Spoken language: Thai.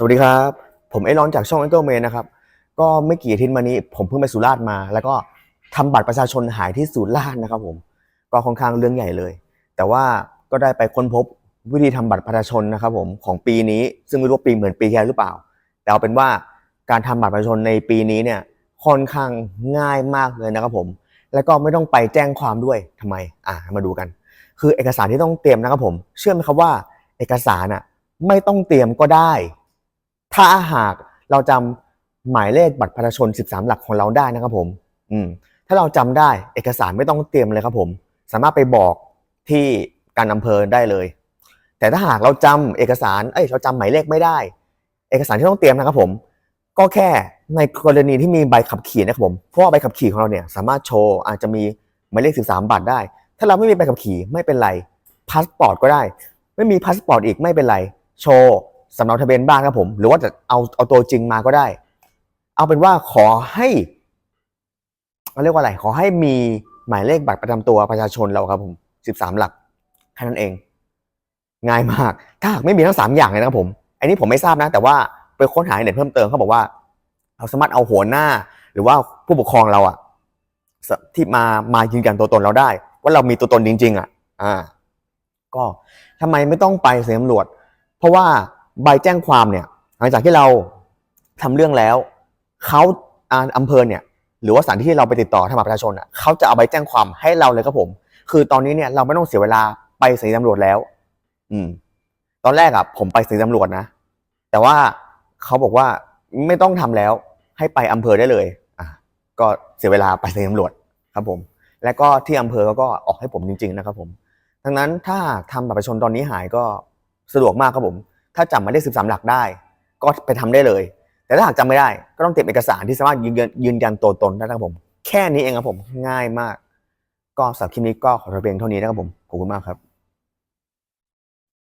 สวัสดีครับ ผมไอรอนจากช่อง a n g l e m a n นนะครับ ก็ไม่กี่อาทิตย์มานี้ ผมเพิ่งไปสุราษฎร์มา แล้วก็ทำบัตรประชาชนหายที่สุราษฎร์นะครับผม ก็ค่อนข้างเรื่องใหญ่เลย แต่ว่าก็ได้ไปค้นพบวิธีทำบัตรประชาชนนะครับผมของปีนี้ ซึ่งไม่รู้ว่าปีเหมือนปีที่หรือเปล่า แต่เอาเป็นว่าการทำบัตรประชาชนในปีนี้เนี่ยค่อนข้างง่ายมากเลยนะครับผม แล้วก็ไม่ต้องไปแจ้งความด้วยทำไม อ่ามาดูกัน คือเอกสารที่ต้องเตรียมนะครับผม เชื่อไหมครับว่า เอกสารอะไม่ต้องเตรียมก็ได้ ถ้าหากเราจำหมายเลขบัตรประชาชน 13 หลักของเราได้นะครับผม อืม ถ้าเราจำได้เอกสารไม่ต้องเตรียมเลยครับผม สามารถไปบอกที่การอำเภอได้เลย แต่ถ้าหากเราจำเอกสาร เอ้ย เราจำหมายเลขไม่ได้ เอกสารที่ต้องเตรียมนะครับผม ก็แค่ในกรณีที่มีใบขับขี่นะครับผม เพราะว่าใบขับขี่ของเราเนี่ยสามารถโชว์อาจจะมีหมายเลข 13 บัตรได้ ถ้าเราไม่มีใบขับขี่ไม่เป็นไร พาสปอร์ตก็ได้ ไม่มีพาสปอร์ตอีกไม่เป็นไร โชว์ สำเนาทะเบียนบ้านครับผม หรือว่าจะเอาเอาตัวจริงมาก็ได้ เอาเป็นว่าขอให้เขาเรียกว่าอะไร ขอให้มีหมายเลขบัตรประจำตัวประชาชนเราครับผม13หลักแค่นั้นเอง ง่ายมาก ถ้าหากไม่มีทั้งสามอย่างเลยนะครับผม อันนี้ผมไม่ทราบนะ แต่ว่าไปค้นหาในเน็ตเพิ่มเติมเขาบอกว่าเราสามารถเอาหัวหน้า หรือว่าผู้ปกครองเราอะที่มามายืนยันตัวตนเราได้ ว่าเรามีตัวตนจริง ๆอะอ่า ก็ทำไมไม่ต้องไปเสถานีตำรวจ เพราะว่า ใบแจ้งความเนี่ยหลังจากที่เราทำเรื่องแล้วเขาอาอำเภอเนี่ยหรือว่าสถานที่ที่เราไปติดต่อทางบัตรประชาชนอะเขาจะเอาใบแจ้งความให้เราเลยครับผม คือตอนนี้เนี่ยเราไม่ต้องเสียเวลาไปสถานีตำรวจแล้ว อืม ตอนแรกอะผมไปสถานีตำรวจนะแต่ว่าเขาบอกว่าไม่ต้องทำแล้ว ให้ไปอำเภอได้เลย อะก็เสียเวลาไปสถานีตำรวจครับผม และก็ที่อำเภอเขาก็ออกให้ผมจริง ๆ นะครับผมดังนั้นถ้าทำบัตรประชาชนตอนนี้หายก็สะดวกมากครับผม ถ้าจำไม่ได้สิบสามหลักได้ ก็ไปทำได้เลย แต่ถ้าหากจำไม่ได้ ก็ต้องเตรียมเอกสารที่สามารถยืนยันยืนยันตัวตนได้นะครับผม แค่นี้เองครับผมง่ายมาก ก็สำหรับคลิปนี้ก็ขอจบเพียงเท่านี้นะครับผมขอบคุณมากครับ